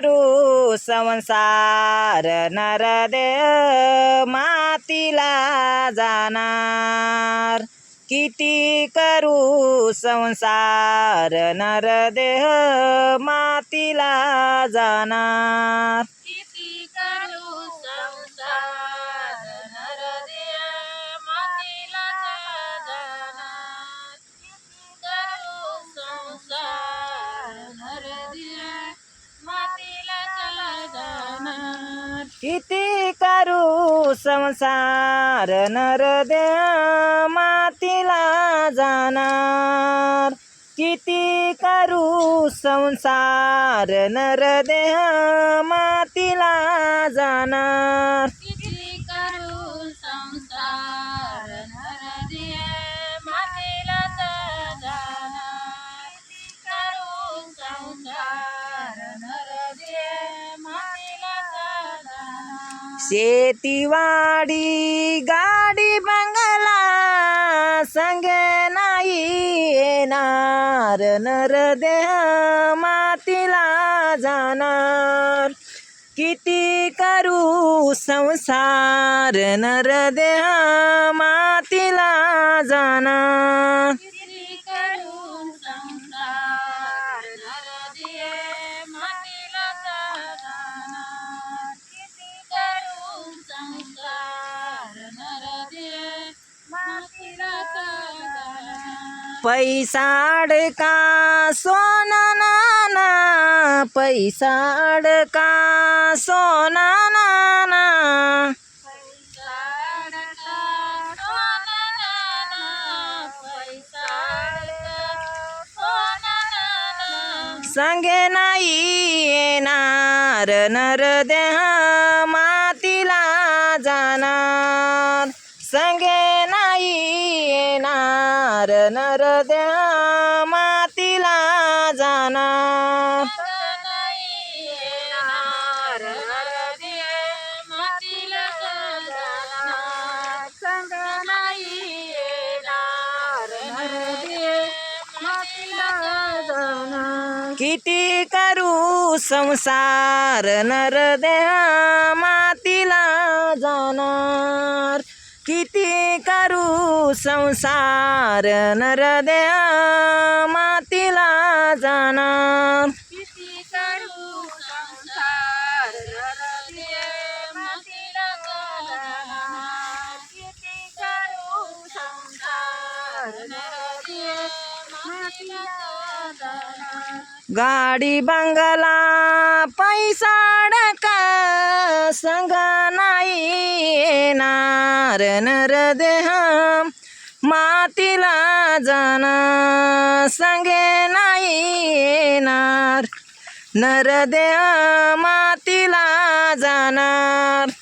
करू संसार नरदेह मातीला जाणार. किती करू संसार नरदेह मातीला जाणार. किती करू संसार नरदेह मातीला जाणार. किती करू संसार नरदेह मातीला जाणार. शेतीवाडी गाडी बंगला संग नाही येणार. नरदेह मातीला जाणार. किती करू संसार? नरदेह मातीला जाणार. करू संसार नरदेह मातीला जाणार पैसा अडका सोना नाना पैसा अडका सोना नाना. संगे नाही येणार नरदेह मातीला नर नर द्या मातीला जाणार किती करू संसार नर देहा मातीला जाणार. किती करू संसार नरदेह मातीला जाणार. किती करू संसार नरदेह मातीला जाणार. किती करू संसार नरदेह मातीला जाणार. गाडी बंगला पैसा अडका संग नाही येणार. नरदेह मातीला जाणार संगे नाही येणार. नरदेह मातीला जाणार.